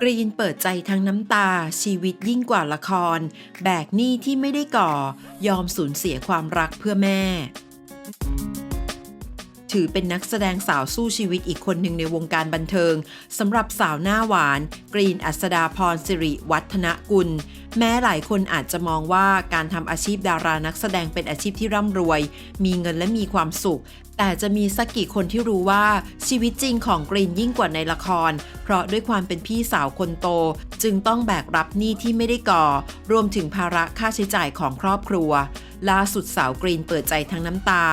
กรีนเปิดใจทั้งน้ำตา ชีวิตยิ่งกว่าละคร แบกหนี้ที่ไม่ได้ก่อ ยอมสูญเสียความรักเพื่อแม่ ถือเป็นนักแสดงสาวสู้ชีวิตอีกคนหนึ่งในวงการบันเทิงสำหรับสาวหน้าหวาน กรีนอัศดาพรสิริวัฒนกุล แม้หลายคนอาจจะมองว่าการทำอาชีพดารานักแสดงเป็นอาชีพที่ร่ำรวย มีเงินและมีความสุข แต่จะมีสักกี่คนที่รู้ว่าชีวิตจริงของกรีนยิ่งกว่าในละคร เพราะด้วยความเป็นพี่สาวคนโต จึงต้องแบกรับหนี้ที่ไม่ได้ก่อ รวมถึงภาระค่าใช้จ่ายของครอบครัว ล่าสุดสาวกรีนเปิดใจทั้งน้ำตา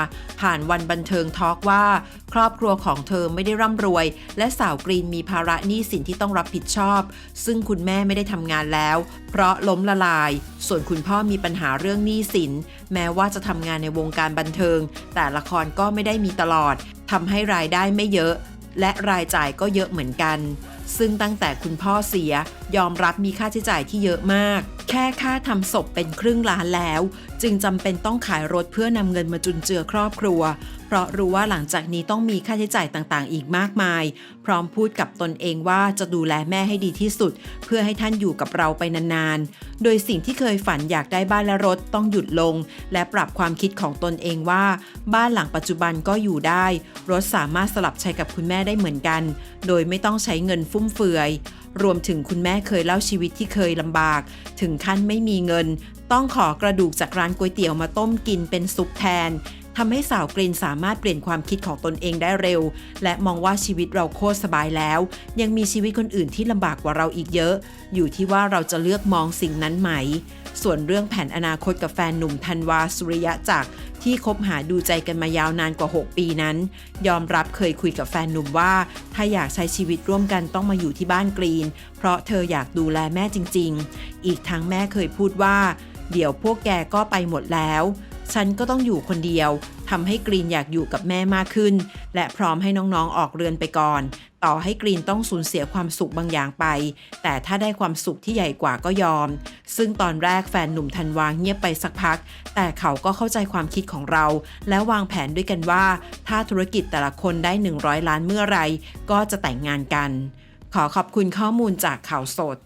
ผ่านวันบันเทิงทอล์กว่า ครอบครัวของเธอไม่ได้ร่ำรวย และสาวกรีนมีภาระหนี้สินที่ต้องรับผิดชอบ ซึ่งคุณแม่ไม่ได้ทำงานแล้ว เพราะล้มละลาย ส่วนคุณพ่อมีปัญหาเรื่องหนี้สิน แม้ว่าจะทำงานในวงการบันเทิง แต่ละครก็ไม่ได้มีตลอดทำให้รายได้ไม่เยอะ และรายจ่ายก็เยอะเหมือนกัน ซึ่งตั้งแต่คุณพ่อเสียยอมรับมีค่าใช้จ่ายที่เยอะมาก แค่ค่าทำศพเป็นครึ่งล้านแล้ว จึงจำเป็นต้องขายรถเพื่อนำเงินมาจุนเจือครอบครัว เพราะรู้ว่าหลังจากนี้ต้องมีค่าใช้จ่ายต่างๆ อีกมากมาย พร้อมพูดกับตนเองว่าจะดูแลแม่ให้ดีที่สุด เพื่อให้ท่านอยู่กับเราไปนานๆ โดยสิ่งที่เคยฝันอยากได้บ้านและรถต้องหยุดลง และปรับความคิดของตนเองว่า บ้านหลังปัจจุบันก็อยู่ได้ รถสามารถสลับใช้กับคุณแม่ได้เหมือนกัน โดยไม่ต้องใช้เงินฟุ่มเฟือย รวมถึงคุณแม่เคยเล่าชีวิตที่เคยลำบาก ถึงขั้นไม่มีเงิน ต้องขอกระดูกจากร้านก๋วยเตี๋ยวมาต้มกินเป็นซุปแทน ทำให้สาวกรีนสามารถเปลี่ยนความคิดของตนเองได้เร็ว และมองว่าชีวิตเราโคตรสบายแล้ว ยังมีชีวิตคนอื่นที่ลำบากกว่าเราอีกเยอะ อยู่ที่ว่าเราจะเลือกมองสิ่งนั้นไหม ส่วนเรื่องแผนอนาคตกับแฟนหนุ่มธันวาสุริยะจักรที่คบหาดูใจกันมายาวนานกว่า 6 ปีนั้น ยอมรับเคยคุยกับแฟนหนุ่มว่า ถ้าอยากใช้ชีวิตร่วมกันต้องมาอยู่ที่บ้านกรีน เพราะเธออยากดูแลแม่จริง ๆ อีกทั้งแม่เคยพูดว่า เดี๋ยวพวกแกก็ไปหมดแล้ว ฉันก็ต้องอยู่คนเดียวทำให้กรีนอยากอยู่กับแม่มากขึ้น และพร้อมให้น้องๆออกเรือนไปก่อน ต่อให้กรีนต้องสูญเสียความสุขบางอย่างไป แต่ถ้าได้ความสุขที่ใหญ่กว่าก็ยอม ซึ่งตอนแรกแฟนหนุ่มธันวาเงียบไปสักพัก แต่เขาก็เข้าใจความคิดของเรา และวางแผนด้วยกันว่า ถ้าธุรกิจแต่ละคนได้ 100 ล้านเมื่อไรก็จะแต่งงานกัน ขอขอบคุณข้อมูลจากข่าวสด